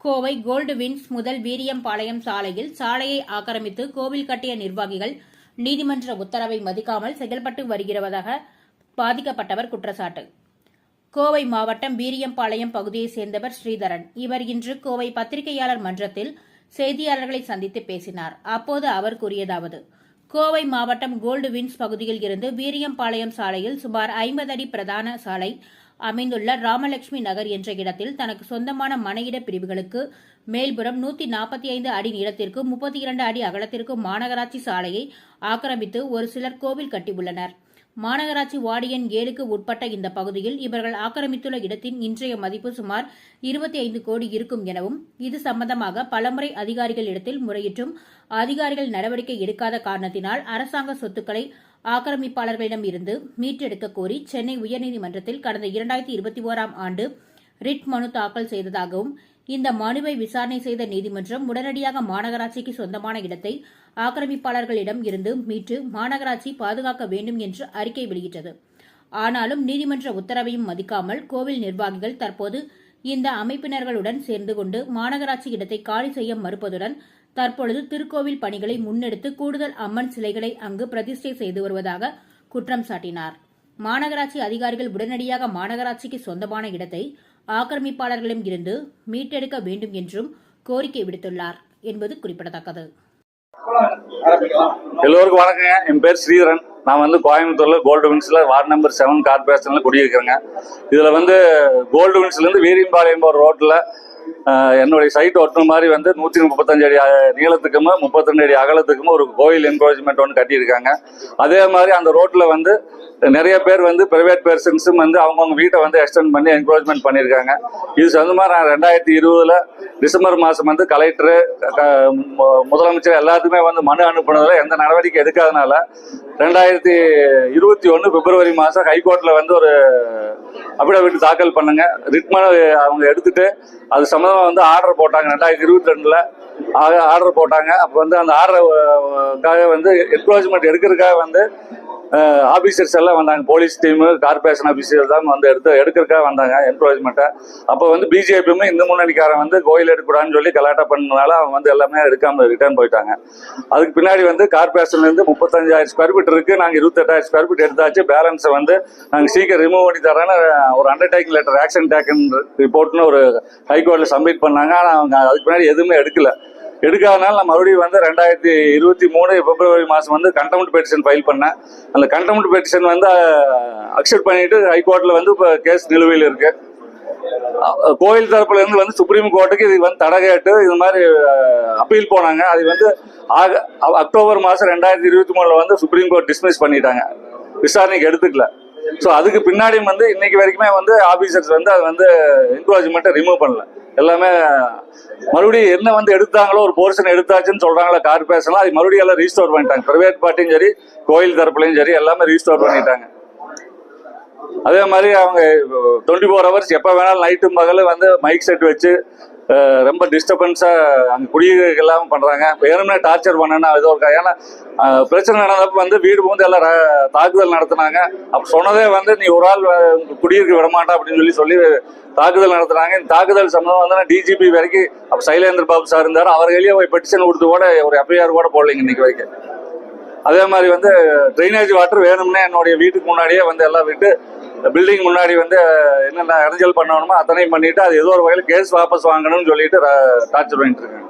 Kovai gold wins முதல் வீரியம்பாளையம் சாலையில் சாலையை ஆக்கிரமித்து கோவில் கட்டிய நிர்வாகிகள் நீதிமன்ற உத்தரவை மதிக்காமல் செயல்பட்டு வருகிறதாக பாதிக்கப்பட்டவர் குற்றச்சாட்டு. கோவை மாவட்டம் வீரியம்பாளையம் பகுதியைச் சேர்ந்தவர் ஸ்ரீதரன். இவர் இன்று கோவை பத்திரிகையாளர் மன்றத்தில் செய்தியாளர்களை சந்தித்து பேசினார். அப்போது அவர் கூறியதாவது கோவை மாவட்டம் கோல்டு வின்ஸ் பகுதியில் இருந்து வீரியம்பாளையம் சாலையில் சுமார் ஐம்பது அடி பிரதான சாலை அமைந்துள்ள ராமலட்சுமி நகர் என்ற இடத்தில் தனக்கு சொந்தமான மனையிட பிரிவுகளுக்கு மேல்புறம் நூத்தி நாற்பத்தி ஐந்து அடி நீளத்திற்கு முப்பத்தி இரண்டு அடி அகலத்திற்கு மாநகராட்சி சாலையை ஆக்கிரமித்து ஒரு சிலர் கோவில் கட்டியுள்ளனர். மாநகராட்சி வார்டு எண் ஏழுக்கு உட்பட்ட இந்த பகுதியில் இவர்கள் ஆக்கிரமித்துள்ள இடத்தின் இன்றைய மதிப்பு சுமார் இருபத்தி ஐந்து கோடி இருக்கும் எனவும் இது சம்பந்தமாக பலமுறை அதிகாரிகளிடத்தில் முறையிட்டும் அதிகாரிகள் நடவடிக்கை எடுக்காத காரணத்தினால் அரசாங்க சொத்துக்களை ஆக்கிரமிப்பாளர்களிடம் இருந்து மீட்டெடுக்க கோரி சென்னை உயர்நீதிமன்றத்தில் கடந்த இரண்டாயிரத்தி இருபத்தி ஓராம் ஆண்டு ரிட் மனு தாக்கல் செய்ததாகவும் இந்த மனுவை விசாரணை செய்த நீதிமன்றம் உடனடியாக மாநகராட்சிக்கு சொந்தமான இடத்தை ஆக்கிரமிப்பாளர்களிடம் இருந்து மீட்டு மாநகராட்சி பாதுகாக்க வேண்டும் என்று அறிக்கை வெளியிட்டது. ஆனாலும் நீதிமன்ற உத்தரவையும் மதிக்காமல் கோவில் நிர்வாகிகள் தற்போது இந்த அமைப்பினர்களுடன் சேர்ந்து கொண்டு மாநகராட்சி இடத்தை காலி செய்ய மறுப்பதுடன் தற்பொழுது திருக்கோவில் பணிகளை முன்னெடுத்து கூடுதல் அம்மன் சிலைகளை அங்கு பிரதிஷ்டை செய்து வருவதாக குற்றம் சாட்டினார். மாநகராட்சி அதிகாரிகள் உடனடியாக மாநகராட்சிக்கு சொந்தமான இடத்தை ஆக்கிரமிப்பாளர்களிடம் இருந்து மீட்டெடுக்க வேண்டும் என்றும் கோரிக்கை விடுத்துள்ளார் என்பது குறிப்பிடத்தக்கது. எல்லோருக்கும் வணக்கங்க. என் பேர் ஸ்ரீதரன். நான் வந்து கோயம்புத்தூர்ல கோல்டு வின்ஸ்ல வார்டு நம்பர் செவன் கார்பரேஷன்ல குடியிருக்கிறேங்க. இதுல வந்து கோல்டு வின்ஸ்ல இருந்து வீரியம்பாளையம் ரோட்ல என்னுடைய சைட் ஒட்டுற மாதிரி வந்து நூற்றி முப்பத்தஞ்சு அடி நீளத்துக்குமே முப்பத்தஞ்சு அடி அகலத்துக்கும் ஒரு கோயில் என்கரேஜ்மெண்ட் ஒன்று கட்டியிருக்காங்க. அதே மாதிரி அந்த ரோட்டில் வந்து நிறைய பேர் வந்து பிரைவேட் பர்சன்ஸும் வந்து அவங்கவுங்க வீட்டை வந்து எக்ஸ்டெண்ட் பண்ணி என்கரேஜ்மெண்ட் பண்ணியிருக்காங்க. இது சொந்தமாக நான் ரெண்டாயிரத்தி இருபதில் டிசம்பர் மாதம் வந்து கலெக்டரு முதலமைச்சர் எல்லாத்துக்குமே வந்து மனு அனுப்புனதில் எந்த நடவடிக்கை எடுக்காதனால ரெண்டாயிரத்தி இருபத்தி ஒன்று பிப்ரவரி மாதம் ஹைகோர்ட்டில் வந்து ஒரு அபிடவிட் தாக்கல் பண்ணுங்க. ரிட்மனு அவங்க எடுத்துட்டு அது சம்மந்தமாக வந்து ஆர்டர் போட்டாங்க. ரெண்டாயிரத்தி இருபத்தி ரெண்டில் ஆர்டர் போட்டாங்க. அப்போ வந்து அந்த ஆர்டருக்காக வந்து என்க்ரோச்மெண்ட் எடுக்கிறதுக்காக வந்து ஆஃபீஸர்ஸ் எல்லாம் வந்தாங்க. போலீஸ் டீமு கார்பரேஷன் ஆஃபீஸர் தான் வந்து எடுத்து எடுக்கிறக்காக வந்தாங்க என்கரேஜ்மெண்ட்டை அப்போ வந்து பிஜேபியுமே இந்த முன்னணிக்காரன் வந்து கோயில் எடுக்கக்கூடாதுன்னு சொல்லி கலாட்டா பண்ணனால அவங்க வந்து எல்லாமே எடுக்காமல் ரிட்டர்ன் போயிட்டாங்க. அதுக்கு பின்னாடி வந்து கார்பரேஷன்லேருந்து முப்பத்தஞ்சாயிரம் ஸ்கொயர் ஃபீட் இருக்குது நாங்கள் இருபத்தெட்டாயிரம் ஸ்கொயர் ஃபீட் எடுத்தாச்சு. பேலன்ஸை வந்து நாங்கள் சீக்கிரம் ரிமூவ் பண்ணி தரேன்னு ஒரு அண்டர்டேக்கிங் லெட்டர் ஆக்ஷன் டேக்கன் ரிப்போர்ட்னு ஒரு ஹைகோர்ட்டில் சப்மிட் பண்ணாங்க. ஆனால் அவங்க அதுக்கு பின்னாடி எதுவுமே எடுக்கலை. எடுக்காதனால நான் மறுபடியும் வந்து ரெண்டாயிரத்தி இருபத்தி மூணு பிப்ரவரி மாதம் வந்து கண்டெம்ட் பெட்டிஷன் ஃபைல் பண்ணேன். அந்த கண்டெம்ட் பெட்டிஷன் வந்து அக்செப்ட் பண்ணிட்டு ஹைகோர்ட்டில் வந்து இப்போ கேஸ் நிலுவையில் இருக்கு. கோயில் தரப்புல இருந்து வந்து சுப்ரீம் கோர்ட்டுக்கு இது வந்து தடை கேட்டு இது மாதிரி அப்பீல் போனாங்க. அது வந்து ஆக அக்டோபர் மாதம் ரெண்டாயிரத்தி இருபத்தி மூணில் வந்து சுப்ரீம் கோர்ட் டிஸ்மிஸ் பண்ணிட்டாங்க. விசாரணைக்கு எடுத்துக்கல. ஸோ அதுக்கு பின்னாடியும் வந்து இன்னைக்கு வரைக்குமே வந்து ஆஃபீஸர்ஸ் வந்து அது வந்து என்கரேஜ்மெண்ட்டை ரிமூவ் பண்ணல. எல்லாமே மறுபடியும் என்ன வந்து எடுத்தாங்களோ ஒரு போர்ஷன் எடுத்தாச்சுன்னு சொல்றாங்களா கார்பரேஷன்லாம் அது மறுபடியும் எல்லாம் ரீஸ்டோர் பண்ணிட்டாங்க. பிரைவேட் பார்ட்டியும் சரி கோயில் தரப்புலையும் சரி எல்லாமே ரீஸ்டோர் பண்ணிட்டாங்க. அதே மாதிரி அவங்க டுவெண்ட்டி ஃபோர் ஹவர்ஸ் எப்போ வேணாலும் நைட்டும் பகலும் வந்து மைக் செட் வச்சு ரொம்ப டிஸ்டர்பன்ஸாக அங்கே குடியிருக்க இல்லாமல் பண்ணுறாங்க வேணும்னே டார்ச்சர் பண்ணுன்னா ஏதோ இருக்கா ஏன்னா பிரச்சனை நடந்தப்ப வந்து வீடு வந்து எல்லாம் ர- தாக்குதல் நடத்துனாங்க. அப்போ சொன்னதே வந்து நீ ஒரு ஆள் குடியிருக்க விடமாட்டா அப்படின்னு சொல்லி சொல்லி தாக்குதல் நடத்துனாங்க. இந்த தாக்குதல் சம்பந்தம் வந்து டிஜிபி வரைக்கும் அப்போ சைலேந்திர பாபு சார் இருந்தார். அவர் கையிலேயே போய் பெட்டிஷன் கொடுத்து கூட ஒரு எஃப்ஐஆர் கூட போடலைங்க இன்னைக்கு வரைக்கும். அதே மாதிரி வந்து ட்ரைனேஜ் வாட்டர் வேணும்னே என்னுடைய வீட்டுக்கு முன்னாடியே வந்து எல்லாம் விட்டு பில்டிங் முன்னாடி வந்து என்னென்ன இடைஞ்சல் பண்ணணுமோ அத்தனையும் பண்ணிட்டு அது ஏதோ ஒரு வகையில் கேஸ் வாபஸ் வாங்கணும்னு சொல்லிட்டு டார்ச்சர் பண்ணிட்டு இருக்காங்க.